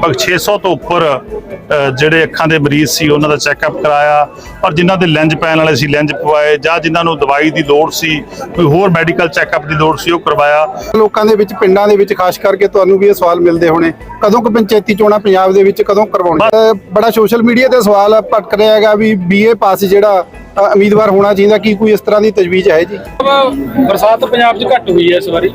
ਲਗਭਗ 600 ਤੋਂ ਉੱਪਰ ਜਿਹੜੇ ਅੱਖਾਂ ਦੇ ਮਰੀਜ਼ ਸੀ, ਉਹਨਾਂ ਦਾ ਚੈੱਕਅਪ ਕਰਾਇਆ। ਔਰ ਜਿਨ੍ਹਾਂ ਦੇ ਲੈਂਜ ਪੈਣ ਵਾਲੇ ਸੀ ਲੈਂਜ ਪਵਾਏ ਜਾਂ ਜਿਨ੍ਹਾਂ ਨੂੰ ਦਵਾਈ ਦੀ ਲੋੜ ਸੀ, ਕੋਈ ਹੋਰ ਮੈਡੀਕਲ ਚੈੱਕਅਪ ਦੀ ਲੋੜ ਸੀ, ਉਹ ਕਰਵਾਇਆ। ਲੋਕਾਂ ਦੇ ਵਿੱਚ, ਪਿੰਡਾਂ ਦੇ ਵਿੱਚ, ਖਾਸ ਕਰਕੇ ਤੁਹਾਨੂੰ ਵੀ ਇਹ ਸਵਾਲ ਮਿਲਦੇ ਹੋਣੇ, ਕਦੋਂ ਕੁ ਪੰਚਾਇਤੀ ਚੋਣਾਂ ਪੰਜਾਬ ਦੇ ਵਿੱਚ ਕਦੋਂ ਕਰਵਾਉਣੀਆਂ? ਬੜਾ ਸੋਸ਼ਲ ਮੀਡੀਆ ਤੇ ਸਵਾਲ ਭਟਕ ਰਿਹਾ ਹੈਗਾ ਵੀ ਬੀਏ ਪਾਸ ਜਿਹੜਾ ਉਮੀਦਵਾਰ ਹੋਣਾ ਚਾਹੀਦਾ ਕੀ ਕੋਈ ਇਸ ਤਰ੍ਹਾਂ ਦੀ ਤਜਵੀਜ਼ ਹੈ ਜੀ? ਬਰਸਾਤ ਪੰਜਾਬ 'ਚ ਘੱਟ ਹੋਈ ਹੈ ਇਸ ਵਾਰੀ।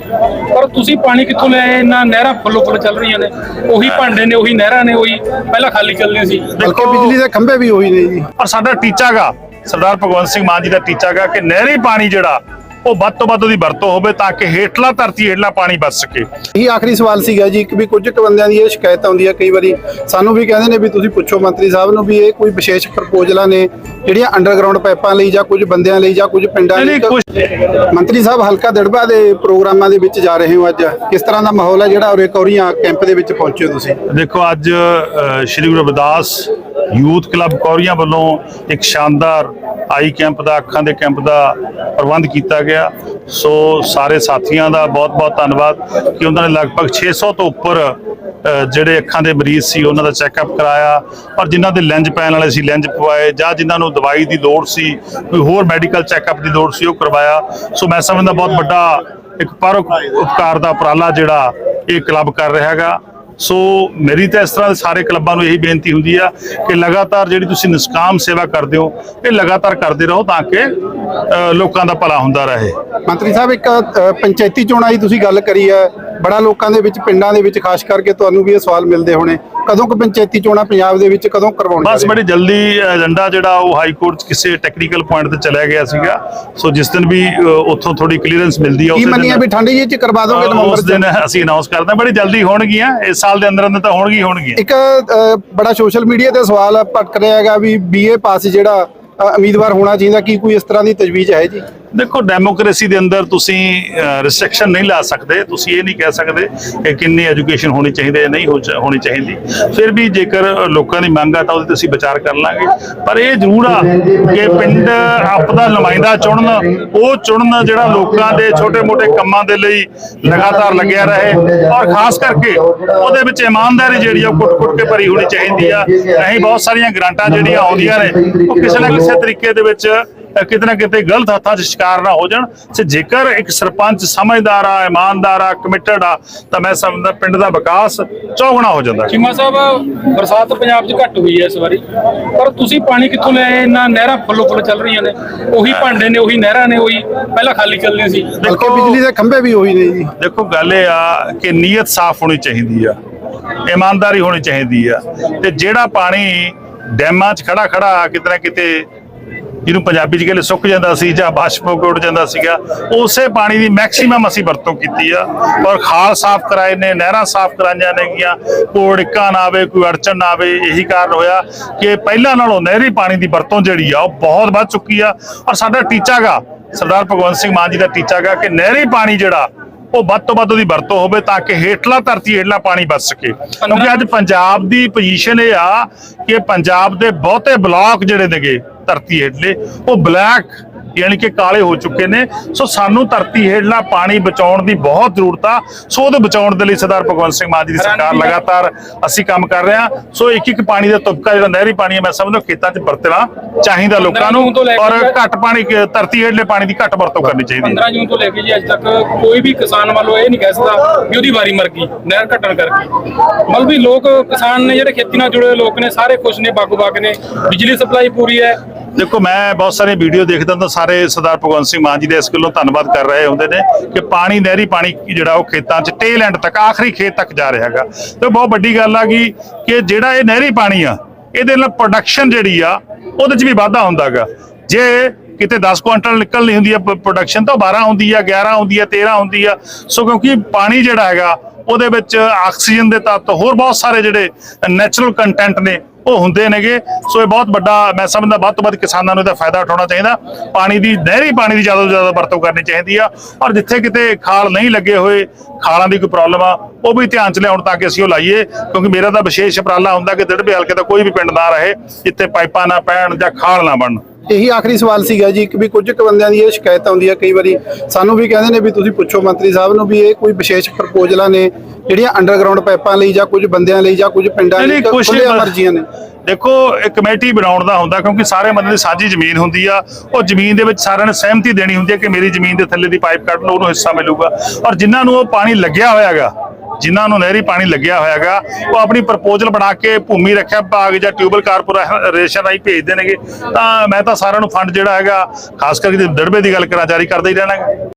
ਪਰ ਤੁਸੀਂ ਪਾਣੀ ਕਿੱਥੋਂ ਲੈ ਆਏ ਇੰਨਾ ਨਹਿਰਾਂ ਫੁੱਲੋ ਫੁੱਲ ਚੱਲ ਰਹੀਆਂ ਨੇ। ਉਹੀ ਭਾਂਡੇ ਨੇ ਉਹੀ ਨਹਿਰਾਂ ਨੇ ਉਹੀ ਪਹਿਲਾਂ ਖਾਲੀ ਚੱਲਦੀਆਂ ਸੀ। ਬਲਕਿ ਬਿਜਲੀ ਦੇ ਖੰਭੇ ਵੀ ਉਹੀ ਨੇ ਜੀ। ਔਰ ਸਾਡਾ ਟੀਚਾ ਗਾ ਸਰਦਾਰ ਭਗਵੰਤ ਸਿੰਘ ਮਾਨ ਜੀ ਦਾ ਟੀਚਾ ਗਾ ਕਿ ਨਹਿਰੀ ਪਾਣੀ ਜਿਹੜਾ ਉਹ ਵੱਧ ਤੋਂ ਵੱਧ ਉਹਦੀ ਵਰਤੋਂ ਹੋਵੇ ਤਾਂ ਕਿ ਹੇਠਲਾ ਧਰਤੀ ਹੇਠਲਾ ਪਾਣੀ ਬਚ ਸਕੇ। ਇਹ ਆਖਰੀ ਸਵਾਲ ਸੀਗਾ ਜੀ ਕਿ ਵੀ ਕੁਝ ਕੁ ਬੰਦਿਆਂ ਦੀ ਇਹ ਸ਼ਿਕਾਇਤ ਆਉਂਦੀ ਹੈ ਕਈ ਵਾਰੀ ਸਾਨੂੰ ਵੀ ਕਹਿੰਦੇ ਨੇ ਵੀ ਤੁਸੀਂ ਪੁੱਛੋ ਮੰਤਰੀ ਸਾਹਿਬ ਨੂੰ ਵੀ ਇਹ ਕੋਈ ਵਿਸ਼ੇਸ਼ ਪ੍ਰਪੋਜ਼ਲਾਂ ਨੇ ਜਿਹੜੀਆਂ ਅੰਡਰਗਰਾਉਂਡ ਪਾਈਪਾਂ ਲਈ ਜਾਂ ਕੁਝ ਬੰਦਿਆਂ ਲਈ ਜਾਂ ਕੁਝ ਪਿੰਡਾਂ ਲਈ ਮੰਤਰੀ ਸਾਹਿਬ ਹਲਕਾ ਦੜਬਾ ਦੇ ਪ੍ਰੋਗਰਾਮਾਂ ਦੇ ਵਿੱਚ ਜਾ ਰਹੇ ਹੋ ਅੱਜ। ਕਿਸ ਤਰ੍ਹਾਂ ਦਾ ਮਾਹੌਲ ਹੈ ਜਿਹੜਾ ਉਰੇ ਕੌਰੀਆਂ ਕੈਂਪ ਦੇ ਵਿੱਚ ਪਹੁੰਚੇ ਤੁਸੀਂ? ਦੇਖੋ ਅੱਜ ਸ਼੍ਰੀ ਗੁਰੂ ਰਵਿਦਾਸ ਯੂਥ ਕਲੱਬ ਕੌਰੀਆਂ ਵੱਲੋਂ ਇੱਕ ਸ਼ਾਨਦਾਰ ਆਈ ਕੈਂਪ ਦਾ, ਅੱਖਾਂ ਦੇ ਕੈਂਪ ਦਾ ਪ੍ਰਬੰਧ ਕੀਤਾ ਗਿਆ। ਸੋ ਸਾਰੇ ਸਾਥੀਆਂ ਦਾ ਬਹੁਤ-ਬਹੁਤ ਧੰਨਵਾਦ ਕਿ ਉਹਨਾਂ ਨੇ ਲਗਭਗ 600 ਤੋਂ ਉੱਪਰ ਜਿਹੜੇ ਅੱਖਾਂ ਦੇ ਮਰੀਜ਼ ਸੀ, ਉਹਨਾਂ ਦਾ ਚੈੱਕਅਪ ਕਰਾਇਆ। ਔਰ ਜਿਨ੍ਹਾਂ ਦੇ ਲੈਂਜ ਪੈਣ ਵਾਲੇ ਸੀ, ਲੈਂਜ ਪਵਾਏ ਜਾਂ ਜਿਨ੍ਹਾਂ ਨੂੰ ਦਵਾਈ ਦੀ ਲੋੜ ਸੀ, ਕੋਈ ਹੋਰ ਮੈਡੀਕਲ ਚੈੱਕਅਪ ਦੀ ਲੋੜ ਸੀ, ਉਹ ਕਰਵਾਇਆ। ਸੋ ਮੈਂ ਸਮਝਦਾ ਬਹੁਤ ਵੱਡਾ ਇੱਕ ਪਰਉਪ ਉਪਕਾਰ ਦਾ ਉਪਰਾਲਾ ਜਿਹੜਾ ਇਹ ਕਲੱਬ ਕਰ ਰਿਹਾ ਹੈਗਾ। ਸੋ ਮੇਰੀ ਤਾਂ ਇਸ ਤਰ੍ਹਾਂ ਦੇ ਸਾਰੇ ਕਲੱਬਾਂ ਨੂੰ ਇਹੀ ਬੇਨਤੀ ਹੁੰਦੀ ਆ ਕਿ ਲਗਾਤਾਰ ਜਿਹੜੀ ਤੁਸੀਂ ਨਿਸਕਾਮ ਸੇਵਾ ਕਰਦੇ ਹੋ, ਇਹ ਲਗਾਤਾਰ ਕਰਦੇ ਰਹੋ ਤਾਂ ਕਿ ਲੋਕਾਂ ਦਾ ਭਲਾ ਹੁੰਦਾ ਰਹੇ। ਮੰਤਰੀ ਸਾਹਿਬ ਇੱਕ ਪੰਚਾਇਤੀ ਚੋਣਾਂ ਦੀ ਤੁਸੀਂ ਗੱਲ ਕਰੀ ਹੈ। ਬੜਾ ਲੋਕਾਂ ਦੇ ਵਿੱਚ ਪਿੰਡਾਂ ਦੇ ਵਿੱਚ ਖਾਸ ਕਰਕੇ ਤੁਹਾਨੂੰ ਵੀ ਇਹ ਸਵਾਲ ਮਿਲਦੇ ਹੋਣੇ। ਕਦੋਂ ਕੁ ਪੰਚਾਇਤੀ ਚੋਣਾਂ ਪੰਜਾਬ ਦੇ ਵਿੱਚ ਕਦੋਂ ਕਰਵਾਉਣੀਆਂ ਬਸ ਬੜੀ ਜਲਦੀ ਏਜੰਡਾ ਜਿਹੜਾ ਉਹ ਹਾਈ ਕੋਰਟ ਕਿਸੇ ਟੈਕਨੀਕਲ ਪੁਆਇੰਟ ਤੇ ਚਲਿਆ ਗਿਆ ਸੀਗਾ। ਸੋ ਜਿਸ ਦਿਨ ਵੀ ਉੱਥੋਂ ਥੋੜੀ ਕਲੀਅਰੈਂਸ ਮਿਲਦੀ ਆ ਕੀ ਉਸੇ ਮੰਨੀਆਂ ਵੀ ਦਿਨ ਠੰਡ ਜੀ ਚ ਕਰਵਾ ਦੋਗੇ ਨਵੰਬਰ ਉਸ ਚ? ਦਿਨ ਅਸੀਂ ਅਨਾਉਂਸ ਕਰਦੇ ਹਾਂ। ਬੜੀ ਜਲਦੀ ਹੋਣਗੀਆਂ। ਇਸ ਸਾਲ ਦੇ ਅੰਦਰ ਅੰਦਰ ਤਾਂ ਹੋਣਗੀ ਹੋਣਗੀਆਂ। ਇੱਕ ਬੜਾ ਸੋਸ਼ਲ ਮੀਡੀਆ ਤੇ ਸਵਾਲ ਭਟਕ ਰਿਹਾ ਹੈਗਾ ਵੀ ਬੀਏ ਪਾਸ ਜਿਹੜਾ ਉਮੀਦਵਾਰ ਹੋਣਾ ਚਾਹੀਦਾ ਕੀ ਕੋਈ ਇਸ ਤਰ੍ਹਾਂ ਦੀ ਤਜਵੀਜ਼ ਹੈ ਜੀ? ਦੇਖੋ ਡੈਮੋਕ੍ਰੇਸੀ ਦੇ ਅੰਦਰ ਤੁਸੀਂ ਰਿਸਟ੍ਰਿਕਸ਼ਨ ਨਹੀਂ ਲਾ ਸਕਦੇ। ਤੁਸੀਂ ਇਹ ਨਹੀਂ ਕਹਿ ਸਕਦੇ ਕਿ ਕਿੰਨੀ ਐਜੂਕੇਸ਼ਨ ਹੋਣੀ ਚਾਹੀਦੀ ਹੈ, ਨਹੀਂ ਹੋ ਚ- ਹੋਣੀ ਚਾਹੀਦੀ। ਫਿਰ ਵੀ ਜੇਕਰ ਲੋਕਾਂ ਦੀ ਮੰਗ ਆ ਤਾਂ ਉਹਦੇ ਤੇ ਅਸੀਂ ਵਿਚਾਰ ਕਰ ਲਾਂਗੇ। ਪਰ ਇਹ ਜ਼ਰੂਰ ਆ ਕਿ ਪਿੰਡ ਆਪਦਾ ਨੁਮਾਇੰਦਾ ਚੁਣਨ, ਉਹ ਚੁਣਨ ਜਿਹੜਾ ਲੋਕਾਂ ਦੇ ਛੋਟੇ-ਮੋਟੇ ਕੰਮਾਂ ਦੇ ਲਈ ਲਗਾਤਾਰ ਲੱਗਿਆ ਰਹੇ। ਔਰ ਖਾਸ ਕਰਕੇ ਉਹਦੇ ਵਿੱਚ ਇਮਾਨਦਾਰੀ ਜਿਹੜੀ ਆ, ਉਹ ਕੁੱਟ-ਕੁੱਟ ਕੇ ਭਰੀ ਹੋਣੀ ਚਾਹੀਦੀ ਆ। ਨਹੀਂ ਬਹੁਤ ਸਾਰੀਆਂ ਗ੍ਰਾਂਟਾਂ ਜਿਹੜੀਆਂ ਆਉਂਦੀਆਂ ਨੇ, ਉਹ ਕਿਸੇ ਨਾ ਕਿਸੇ ਤਰੀਕੇ ਦੇ ਵਿੱਚ ਕਿਤੇ ਨਾ ਕਿਤੇ ਗਲਤ ਹੱਥਾਂ 'ਚ ਸ਼ਿਕਾਰ ਨਾ ਹੋ ਜਾਣ। ਤੇ ਜੇਕਰ ਇੱਕ ਸਰਪੰਚ ਸਮਝਦਾਰ ਆ ਇਮਾਨਦਾਰ ਆ ਕਮਿਟਡ ਆ ਤਾਂ ਮੈਂ ਸਮਝਦਾ ਪਿੰਡ ਦਾ ਵਿਕਾਸ ਚੌਗਣਾ ਹੋ ਜਾਂਦਾ। ਚੀਮਾ ਸਾਹਿਬ ਬਰਸਾਤ ਪੰਜਾਬ 'ਚ ਘੱਟ ਹੋਈ ਹੈ ਇਸ ਵਾਰੀ। ਪਰ ਤੁਸੀਂ ਪਾਣੀ ਕਿੱਥੋਂ ਲੈ ਆਏ ਇੰਨਾ ਨਹਿਰਾਂ ਫੁੱਲੋ ਫੁੱਲ ਚੱਲ ਰਹੀਆਂ ਨੇ। ਉਹੀ ਭਾਂਡੇ ਨੇ ਉਹੀ ਨਹਿਰਾਂ ਨੇ ਉਹੀ ਪਹਿਲਾਂ ਖਾਲੀ ਚੱਲਦੀਆਂ ਸੀ। ਬਲਕਿ ਬਿਜਲੀ ਦੇ ਖੰਭੇ ਵੀ ਉਹੀ ਨੇ ਜੀ। ਦੇਖੋ ਗੱਲ ਇਹ ਆ ਕਿ ਨੀਅਤ ਸਾਫ਼ ਹੋਣੀ ਚਾਹੀਦੀ ਆ। ਇਮਾਨਦਾਰੀ ਹੋਣੀ ਚਾਹੀਦੀ ਆ। ਤੇ ਜਿਹੜਾ ਪਾਣੀ ਡੈਮਾਂ 'ਚ ਖੜਾ ਖੜਾ ਕਿਤੇ ਨਾ ਕਿਤੇ ਜਿਹਨੂੰ ਪੰਜਾਬੀ 'ਚ ਕਹਿੰਦੇ ਸੁੱਕ ਜਾਂਦਾ ਸੀ ਜਾਂ ਬਾਸ਼ਪ ਹੋ ਕੇ ਉੱਡ ਜਾਂਦਾ ਸੀਗਾ, ਉਸੇ ਪਾਣੀ ਦੀ ਮੈਕਸਿਮਮ ਅਸੀਂ ਵਰਤੋਂ ਕੀਤੀ ਆ। ਔਰ ਖਾਲ ਸਾਫ਼ ਕਰਾਏ ਨੇ, ਨਹਿਰਾਂ ਸਾਫ਼ ਕਰਾਈਆਂ ਨੇਗੀਆਂ ਕੋਈ ਡਿੱਕਾ ਨਾ ਆਵੇ, ਕੋਈ ਅੜਚਨ ਨਾ ਆਵੇ, ਇਹੀ ਕਾਰਨ ਹੋਇਆ ਕਿ ਪਹਿਲਾਂ ਨਾਲੋਂ ਨਹਿਰੀ ਪਾਣੀ ਦੀ ਵਰਤੋਂ ਜਿਹੜੀ ਆ, ਉਹ ਬਹੁਤ ਵੱਧ ਚੁੱਕੀ ਆ। ਔਰ ਸਾਡਾ ਟੀਚਾ ਗਾ, ਸਰਦਾਰ ਭਗਵੰਤ ਸਿੰਘ ਮਾਨ ਜੀ ਦਾ ਟੀਚਾ ਗਾ ਕਿ ਨਹਿਰੀ ਪਾਣੀ ਜਿਹੜਾ, ਉਹ ਵੱਧ ਤੋਂ ਵੱਧ ਉਹਦੀ ਵਰਤੋਂ ਹੋਵੇ ਤਾਂ ਕਿ ਹੇਠਲਾ, ਧਰਤੀ ਹੇਠਲਾ ਪਾਣੀ ਬਚ ਸਕੇ। ਕਿਉਂਕਿ ਅੱਜ ਪੰਜਾਬ ਦੀ ਪੋਜੀਸ਼ਨ ਇਹ ਆ ਕਿ ਪੰਜਾਬ ਦੇ ਬਹੁਤੇ ਬਲਾਕ ਜਿਹੜੇ ਨੇਗੇ ਧਰਤੀ ਹੇਠਲੇ ਉਹ ਬਲੈਕ ਯਾਨੀ ਕਿ ਕਾਲੇ ਹੋ ਚੁੱਕੇ ਨੇ। ਸੋ ਸਾਨੂੰ ਧਰਤੀ ਹੇਠਲਾ ਪਾਣੀ ਬਚਾਉਣ ਦੀ ਬਹੁਤ ਜ਼ਰੂਰਤ ਆ। ਸੋ ਉਹਦੇ ਬਚਾਉਣ ਦੇ ਲਈ ਸਰਦਾਰ ਭਗਵੰਤ ਸਿੰਘ ਮਾਨ ਜੀ ਦੀ ਸਰਕਾਰ ਲਗਾਤਾਰ ਅਸੀਂ ਕੰਮ ਕਰ ਰਹੇ ਹਾਂ। ਸੋ ਇੱਕ ਇੱਕ ਪਾਣੀ ਦਾ ਤੁਪਕਾ ਜਿਹੜਾ ਨਹਿਰੀ ਪਾਣੀ ਹੈ ਮੈਂ ਸਮਝਦਾ ਖੇਤਾਂ 'ਚ ਵਰਤਣਾ ਚਾਹੀਦਾ ਲੋਕਾਂ ਨੂੰ ਔਰ ਘੱਟ ਪਾਣੀ ਧਰਤੀ ਹੇਠਲੇ ਪਾਣੀ ਦੀ ਘੱਟ ਵਰਤੋਂ ਕਰਨੀ ਚਾਹੀਦੀ ਹੈ। 15 ਜੂਨ ਤੋਂ ਲੈ ਕੇ ਜੀ ਅੱਜ ਤੱਕ ਕੋਈ ਵੀ ਕਿਸਾਨ ਵੱਲੋਂ ਇਹ ਨਹੀਂ ਕਹਿ ਸਕਦਾ ਵੀ ਉਹਦੀ ਵਾਰੀ ਮਰ ਗਈ ਨਹਿਰ ਘਟਣ ਕਰਕੇ। ਮਤਲਬ ਵੀ ਲੋਕ ਕਿਸਾਨ ਨੇ ਜਿਹੜੇ ਖੇਤੀ ਨਾਲ ਜੁੜੇ ਲੋਕ ਨੇ ਸਾਰੇ ਖੁਸ਼ ਨੇ ਬਾਗੋ ਬਾਗ ਨੇ। ਬਿਜਲੀ ਸਪਲਾਈ ਪੂਰੀ ਹੈ ਦੇਖੋ, ਮੈਂ ਬਹੁਤ ਸਾਰੇ ਵੀਡੀਓ ਦੇਖਦਾ ਤਾਂ ਸਾਰੇ ਸਰਦਾਰ ਭਗਵੰਤ ਸਿੰਘ ਮਾਨ ਜੀ ਦੇ ਇਸ ਗੱਲੋਂ ਧੰਨਵਾਦ ਕਰ ਰਹੇ ਹੁੰਦੇ ਨੇ ਕਿ ਪਾਣੀ, ਨਹਿਰੀ ਪਾਣੀ ਜਿਹੜਾ ਉਹ ਖੇਤਾਂ 'ਚ ਟੇਲ ਐਂਡ ਤੱਕ, ਆਖਰੀ ਖੇਤ ਤੱਕ ਜਾ ਰਿਹਾ ਹੈਗਾ। ਤੇ ਬਹੁਤ ਵੱਡੀ ਗੱਲ ਆ ਗਈ ਕਿ ਜਿਹੜਾ ਇਹ ਨਹਿਰੀ ਪਾਣੀ ਆ, ਇਹਦੇ ਨਾਲ ਪ੍ਰੋਡਕਸ਼ਨ ਜਿਹੜੀ ਆ, ਉਹਦੇ 'ਚ ਵੀ ਵਾਧਾ ਹੁੰਦਾਗਾ ਜੇ ਕਿਤੇ 10 ਕੁਇੰਟਲ ਨਿਕਲਣੀ ਹੁੰਦੀ ਆ ਪ੍ਰੋਡਕਸ਼ਨ ਤਾਂ 12 ਹੁੰਦੀ ਆ 11 ਹੁੰਦੀ ਆ 13 ਹੁੰਦੀ ਆ। ਸੋ ਕਿਉਂਕਿ ਪਾਣੀ ਜਿਹੜਾ ਹੈਗਾ, ਉਹਦੇ ਵਿੱਚ ਆਕਸੀਜਨ ਦੇ ਤੱਤ, ਹੋਰ ਬਹੁਤ ਸਾਰੇ ਜਿਹੜੇ ਨੈਚੁਰਲ ਕੰਟੈਂਟ ਨੇ ਉਹ ਹੁੰਦੇ ਨੇਗੇ। ਸੋ ਇਹ ਬਹੁਤ ਵੱਡਾ ਮੈਂ ਸਮਝਦਾ ਵੱਧ ਤੋਂ ਵੱਧ ਕਿਸਾਨਾਂ ਨੂੰ ਇਹਦਾ ਫਾਇਦਾ ਉਠਾਉਣਾ ਚਾਹੀਦਾ। ਪਾਣੀ ਦੀ, ਨਹਿਰੀ ਪਾਣੀ ਦੀ ਜ਼ਿਆਦਾ ਤੋਂ ਜ਼ਿਆਦਾ ਵਰਤੋਂ ਕਰਨੀ ਚਾਹੀਦੀ ਆ। ਔਰ ਜਿੱਥੇ ਕਿਤੇ ਖਾਲ ਨਹੀਂ ਲੱਗੇ ਹੋਏ, ਖਾਲਾਂ ਦੀ ਕੋਈ ਪ੍ਰੋਬਲਮ ਆ, ਉਹ ਵੀ ਧਿਆਨ ਚ ਲਿਆਉਣ ਤਾਂ ਕਿ ਅਸੀਂ ਉਹ ਲਾਈਏ। ਕਿਉਂਕਿ ਮੇਰਾ ਤਾਂ ਵਿਸ਼ੇਸ਼ ਉਪਰਾਲਾ ਹੁੰਦਾ ਕਿ ਦਿੜਬੇ ਹਲਕੇ ਦਾ ਕੋਈ ਵੀ ਪਿੰਡ ਨਾ ਰਹੇ, ਜਿੱਥੇ ਪਾਈਪਾਂ ਨਾ ਪੈਣ ਜਾਂ ਖਾਲ ਨਾ ਬਣਨ। ਇਹੀ ਆਖਰੀ ਸਵਾਲ ਸੀਗਾ ਜੀ ਕਿ ਵੀ ਕੁਝ ਕੁ ਬੰਦਿਆਂ ਦੀ ਇਹ ਸ਼ਿਕਾਇਤ ਆਉਂਦੀ ਹੈ ਕਈ ਵਾਰੀ ਸਾਨੂੰ ਵੀ ਕਹਿੰਦੇ ਨੇ ਵੀ ਤੁਸੀਂ ਪੁੱਛੋ ਮੰਤਰੀ ਸਾਹਿਬ ਨੂੰ ਵੀ ਇਹ ਕੋਈ ਵਿਸ਼ੇਸ਼ ਪ੍ਰਪੋਜ਼ਲਾਂ ਨੇ ਜਿਹੜੀਆਂ ਅੰਡਰਗਰਾਉਂਡ ਪਾਈਪਾਂ ਲਈ ਜਾਂ ਕੁਝ ਬੰਦਿਆਂ ਲਈ ਜਾਂ ਕੁਝ ਪਿੰਡਾਂ ਲਈ ਨਹੀਂ, ਕੁਛ ਖੁੱਲ੍ਹੀਆਂ ਨਹੀਂ, ਮਰਜ਼ੀਆਂ ਨੇ। ਦੇਖੋ ਇਹ ਕਮੇਟੀ ਬਣਾਉਣ ਦਾ ਹੁੰਦਾ ਕਿਉਂਕਿ ਸਾਰੇ ਬੰਦੇ ਦੀ ਸਾਂਝੀ ਜ਼ਮੀਨ ਹੁੰਦੀ ਆ ਉਹ ਜ਼ਮੀਨ ਦੇ ਵਿੱਚ ਸਾਰਿਆਂ ਨੇ ਸਹਿਮਤੀ ਦੇਣੀ ਹੁੰਦੀ ਹੈ ਕਿ ਮੇਰੀ ਜ਼ਮੀਨ ਦੇ ਥੱਲੇ ਦੀ ਪਾਈਪ ਕੱਢ ਲਓ ਉਹਨੂੰ ਹਿੱਸਾ ਮਿਲੂਗਾ। ਔਰ ਜਿਨ੍ਹਾਂ ਨੂੰ ਉਹ ਪਾਣੀ ਲੱਗਿਆ ਹੋਇਆਗਾ ਜਿਨ੍ਹਾਂ ਨੂੰ ਨਹਿਰੀ ਪਾਣੀ ਲੱਗਿਆ ਹੋਇਆਗਾ ਉਹ ਆਪਣੀ ਪ੍ਰਪੋਜ਼ਲ ਬਣਾ ਕੇ ਭੂਮੀ ਰੱਖਿਆ ਵਿਭਾਗ ਜਾਂ ਟਿਊਬਲ ਕਾਰਪੋਰੇਸ਼ਨ ਰਾਹੀਂ ਭੇਜ ਦੇਣਗੇ। ਤਾਂ ਮੈਂ ਤਾਂ ਸਾਰਿਆਂ ਨੂੰ ਫੰਡ ਜਿਹੜਾ ਹੈਗਾ, ਖਾਸ ਕਰਕੇ ਦੜਬੇ ਦੀ ਗੱਲ ਕਰਾਂ, ਜਾਰੀ ਕਰਦਾ ਹੀ ਰਹਿਣਾ ਹੈਗਾ।